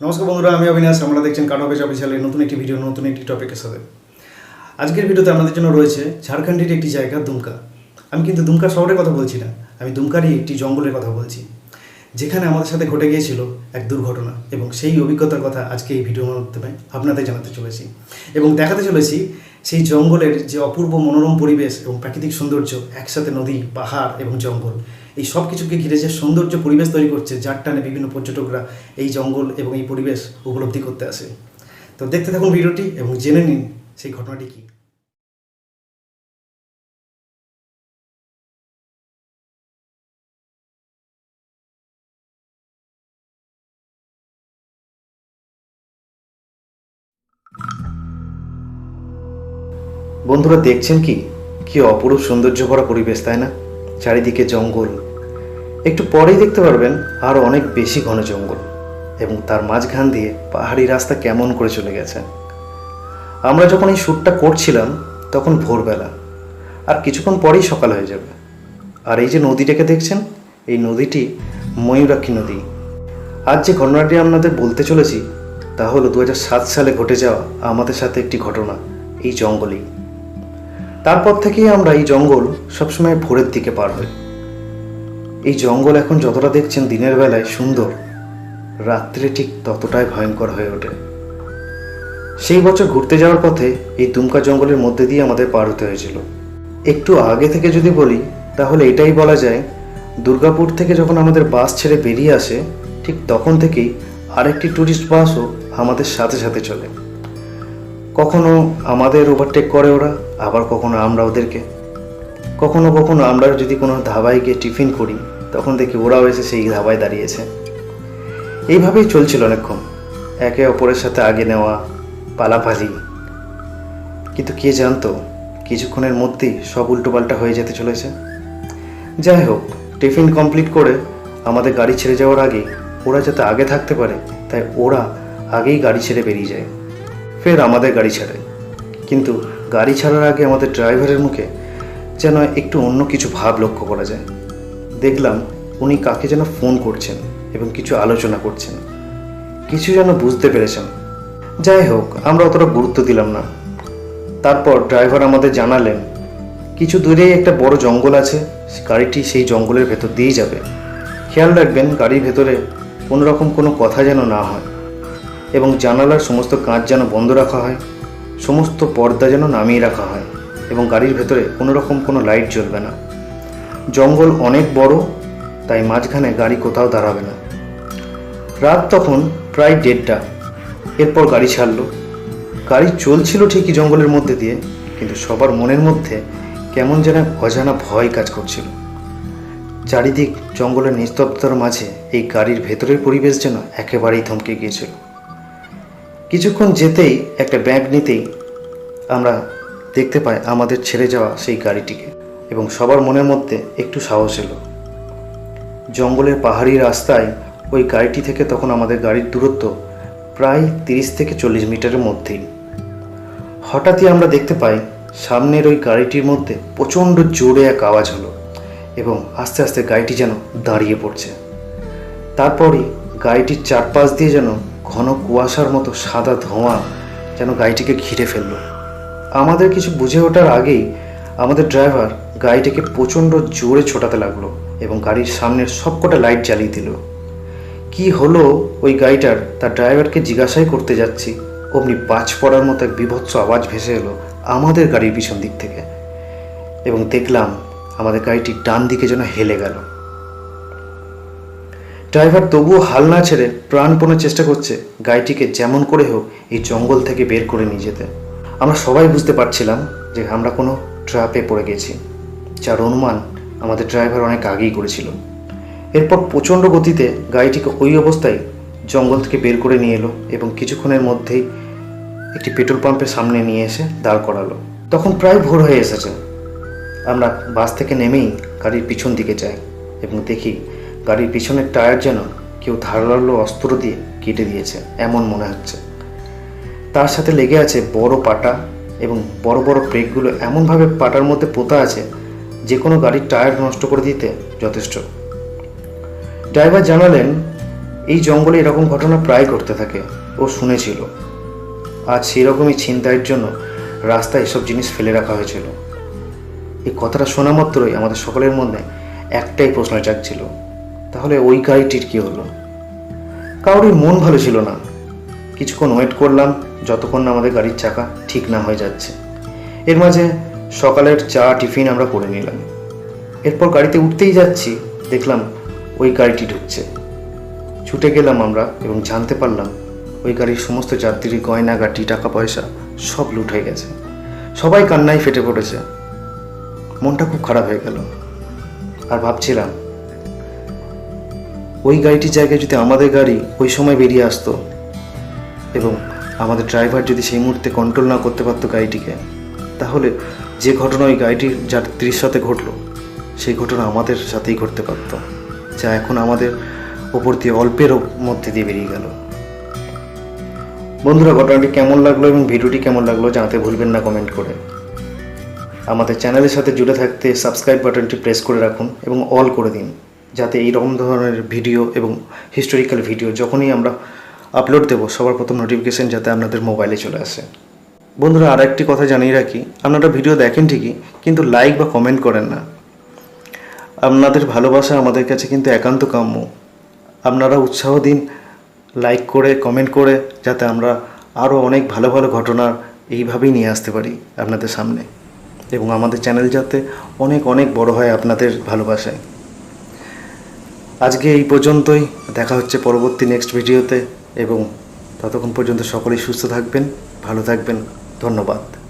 নমস্কার বন্ধুরা, আমি অবিনাশ। আমরা দেখছেন কাটাবেজ অফিসিয়ালের নতুন একটি ভিডিও নতুন একটি টপিকের সাথে। আজকের ভিডিওতে আমাদের জন্য রয়েছে ঝাড়খণ্ডের একটি জায়গা, দুমকা। আমি কিন্তু দুমকা শহরের কথা বলছি না, আমি দুমকারই একটি জঙ্গলের কথা বলছি। যেখানে আমাদের সাথে ঘটে গিয়েছিল এক দুর্ঘটনা, এবং সেই অভিজ্ঞতার কথা আজকে এই ভিডিওর মাধ্যমে আপনাদের জানাতে চলেছি। এবং দেখাতে চলেছি সেই জঙ্গলের যে অপূর্ব মনোরম পরিবেশ এবং প্রাকৃতিক সৌন্দর্য, একসাথে নদী, পাহাড় এবং জঙ্গল। এই সব কিছুকে ঘিরে যে সৌন্দর্য পরিবেশ তৈরি করছে, যার টানে বিভিন্ন পর্যটকরা এই জঙ্গল এবং এই পরিবেশ উপলব্ধি করতে আসে। তো দেখতে থাকুন ভিডিওটি এবং জেনে নিন সেই ঘটনাটি কী। বন্ধুরা দেখছেন কি? কি অপরূপ সৌন্দর্য ভরা পরিবেশ, তাই না? চারিদিকে জঙ্গল একটু পরেই দেখতে পারবেন আরও অনেক বেশি ঘন জঙ্গল এবং তার মাঝখান দিয়ে পাহাড়ি রাস্তা কেমন করে চলে গেছে। আমরা যখন এই শ্যুটটা করছিলাম, তখন ভোরবেলা, আর কিছুক্ষণ পরেই সকাল হয়ে যাবে। আর এই যে নদীটাকে দেখছেন, এই নদীটি ময়ূরাক্ষী নদী। আজ যে ঘটনাটি আপনাদের বলতে চলেছি, তা হলো দু সালে ঘটে যাওয়া আমাদের সাথে একটি ঘটনা, এই জঙ্গলেই। তারপর থেকেই আমরা এই জঙ্গল সবসময় ভোরের দিকে পার হই। এই জঙ্গল এখন যতটা দেখছেন দিনের বেলায় সুন্দর, রাত্রে ঠিক ততটাই ভয়ঙ্কর হয়ে ওঠে। সেই বছর ঘুরতে যাওয়ার পথে এই দুমকা জঙ্গলের মধ্যে দিয়ে আমাদের পার হতে হয়েছিল। একটু আগে থেকে যদি বলি, তাহলে এটাই বলা যায়, দুর্গাপুর থেকে যখন আমাদের বাস ছেড়ে বেরিয়ে আসে, ঠিক তখন থেকেই আরেকটি ট্যুরিস্ট বাসও আমাদের সাথে সাথে চলে। কখনো আমাদের ওভারটেক করে ওরা, আবার কখনো আমরা ওদেরকে। কখনো কখনো আমরা যদি কোনো ধাবায় গিয়ে টিফিন করি তখন দেখি ওরাও এসে সেই ধাবায় দাঁড়িয়েছে। এইভাবেই চলছিল অনেকক্ষণ। একে অপরের সাথে আগে নেওয়া, পালাপালি। কিন্তু কে জানতো, কিছুক্ষণের মধ্যেই সব উল্টোপাল্টা হয়ে যেতে চলেছে। যাই হোক, টিফিন কমপ্লিট করে আমাদের গাড়ি ছেড়ে যাওয়ার আগে ওরা যাতে আগে থাকতে পারে, তাই ওরা আগেই গাড়ি ছেড়ে বেরিয়ে যায়। ফের আমাদের গাড়ি ছাড়ে। কিন্তু গাড়ি ছাড়ার আগে আমাদের ড্রাইভারের মুখে যেন একটু অন্য কিছু ভাব লক্ষ্য করা যায়। দেখলাম উনি কাকে যেন ফোন করছেন এবং কিছু আলোচনা করছেন। কিছু যেন বুঝতে পেরেছেন। যাই হোক, আমরা অতটা গুরুত্ব দিলাম না। তারপর ড্রাইভার আমাদের জানালেন, কিছু দূরেই একটা বড় জঙ্গল আছে গাড়িটি সেই জঙ্গলের ভেতর দিয়েই যাবে। খেয়াল রাখবেন, গাড়ির ভেতরে কোনো রকম কোনো কথা যেন না হয় এবং জানালার সমস্ত কাঁচ যেন বন্ধ রাখা হয়, সমস্ত পর্দা যেন নামিয়ে রাখা হয় এবং গাড়ির ভেতরে কোনো রকম কোনো লাইট জ্বলবে না। জঙ্গল অনেক বড়, তাই মাঝখানে গাড়ি কোথাও দাঁড়াবে না। রাত তখন প্রায় দেড়টা। এরপর গাড়ি ছাড়লো। গাড়ি চলছিল ঠিকই জঙ্গলের মধ্যে দিয়ে, কিন্তু সবার মনের মধ্যে কেমন যেন অজানা ভয় কাজ করছিল। চারিদিক জঙ্গলের নিস্তব্ধতার মাঝে এই গাড়ির ভেতরের পরিবেশ যেন একেবারেই থমকে গিয়েছিল। কিছুক্ষণ যেতেই একটা ব্যাগ নিতেই আমরা দেখতে পাই আমাদের ছেড়ে যাওয়া সেই গাড়িটিকে। এবং সবার মনের মধ্যে একটু সাহস এলো। জঙ্গলের পাহাড়ি রাস্তায় ওই গাড়িটি থেকে তখন আমাদের গাড়ির দূরত্ব প্রায় তিরিশ থেকে চল্লিশ মিটারের মধ্যেই। হঠাৎই আমরা দেখতে পাই, সামনের ওই গাড়িটির মধ্যে প্রচণ্ড জোরে এক আওয়াজ হলো এবং আস্তে আস্তে গাড়িটি যেন দাঁড়িয়ে পড়ছে। তারপরই গাড়িটির চারপাশ দিয়ে যেন ঘন কুয়াশার মতো সাদা ধোঁয়া যেন গাড়িটিকে ঘিরে ফেলল। আমাদের কিছু বুঝে ওঠার আগেই আমাদের ড্রাইভার গাড়িটিকে প্রচণ্ড জোরে ছোটাতে লাগল এবং গাড়ির সামনের সবকটা লাইট জ্বালিয়ে দিল। কি হলো ওই গাড়িটার? তার ড্রাইভারকে জিজ্ঞাসাই করতে যাচ্ছি। অমনি বাজ পড়ার মতো এক বিভৎস আওয়াজ ভেসে এলো আমাদের গাড়ির পিছন দিক থেকে এবং দেখলাম আমাদের গাড়িটি ডান দিকে যেন হেলে গেল। ড্রাইভার তবুও হাল না ছেড়ে প্রাণপণের চেষ্টা করছে গাড়িটিকে যেমন করে হোক এই জঙ্গল থেকে বের করে নিয়ে যেতে। আমরা সবাই বুঝতে পারছিলাম যে আমরা কোনো ট্র্যাপে পড়ে গেছি। যার অনুমান আমাদের ড্রাইভার অনেক আগেই করেছিল। এরপর প্রচণ্ড গতিতে গাড়িটিকে ওই অবস্থায় জঙ্গল থেকে বের করে নিয়ে এলো এবং কিছুক্ষণের মধ্যেই একটি পেট্রোল পাম্পের সামনে নিয়ে এসে দাঁড় করালো। তখন প্রায় ভোর হয়ে এসেছে। আমরা বাস থেকে নেমেই গাড়ির পিছন দিকে যাই এবং দেখি গাড়ির পিছনের টায়ার যেন কেউ ধারালো অস্ত্র দিয়ে কেটে দিয়েছে, এমন মনে হচ্ছে। তার সাথে লেগে আছে বড় পাটা এবং বড় বড় ব্রেকগুলো এমনভাবে পাটার মধ্যে পোতা আছে যে কোনো গাড়ির টায়ার নষ্ট করে দিতে যথেষ্ট। ড্রাইভার জানালেন, এই জঙ্গলে এরকম ঘটনা প্রায় ঘটতে থাকে, ও শুনেছিল। আজ সেরকমই ছিনতাইয়ের জন্য রাস্তায় এসব জিনিস ফেলে রাখা হয়েছিল। এই কথাটা শোনা মাত্রই আমাদের সকলের মধ্যে একটাই প্রশ্ন জাগছিল, তাহলে ওই গাড়িটির কি হলো? কারোরই মন ভালো ছিল না। কিছুক্ষণ ওয়েট করলাম, যতক্ষণ না আমাদের গাড়ির চাকা ঠিক না হয়ে যাচ্ছে। এর মাঝে সকালের চা, টিফিন আমরা করে নিলাম। এরপর গাড়িতে উঠতেই যাচ্ছি, দেখলাম ওই গাড়িটি ঢুকছে। ছুটে গেলাম আমরা এবং জানতে পারলাম ওই গাড়ির সমস্ত যাত্রী গয়নাগাটি টাকা পয়সা সব লুট হয়ে গেছে। সবাই কান্নায় ফেটে পড়েছে। মনটা খুব খারাপ হয়ে গেল। আর ভাবছিলাম, ওই গাড়িটির জায়গায় যদি আমাদের গাড়ি ওই সময় বেরিয়ে আসতো এবং আমাদের ড্রাইভার যদি সেই মুহূর্তে কন্ট্রোল না করতে পারতো গাড়িটিকে তাহলে যে ঘটনা ওই গাড়িটির যাত্রীর সাথে ঘটলো, সেই ঘটনা আমাদের সাথেই ঘটতে পারত, যা এখন আমাদের ওপর দিয়ে অল্পের মধ্যে দিয়ে বেরিয়ে গেল। বন্ধুরা, ঘটনাটি কেমন লাগল এবং ভিডিওটি কেমন লাগল জানাতে ভুলবেন না কমেন্ট করে। আমাদের চ্যানেলের সাথে জুড়ে থাকতে সাবস্ক্রাইব বাটনটি প্রেস করে রাখুন এবং অল করে দিন, যাতে এই রকম ধরনের ভিডিও এবং হিস্টোরিক্যাল ভিডিও যখনই আমরা আপলোড দেবো, সবার প্রথম নোটিফিকেশন যাতে আপনাদের মোবাইলে চলে আসে। বন্ধুরা আর একটি কথা জানিয়ে রাখি। আপনারা ভিডিও দেখেন ঠিকই, কিন্তু লাইক বা কমেন্ট করেন না। আপনাদের ভালোবাসা আমাদের কাছে কিন্তু একান্ত কাম্য। আপনারা উৎসাহ দিন লাইক করে কমেন্ট করে, যাতে আমরা আরও অনেক ভালো ভালো ঘটনা এইভাবেই নিয়ে আসতে পারি আপনাদের সামনে। এবং আমাদের চ্যানেল যাতে অনেক অনেক বড় হয় আপনাদের ভালোবাসায়। আজকে এই পর্যন্তই। দেখা হচ্ছে পরবর্তী নেক্সট ভিডিওতে এবং ততক্ষণ পর্যন্ত সকলেই সুস্থ থাকবেন, ভালো থাকবেন। ধন্যবাদ।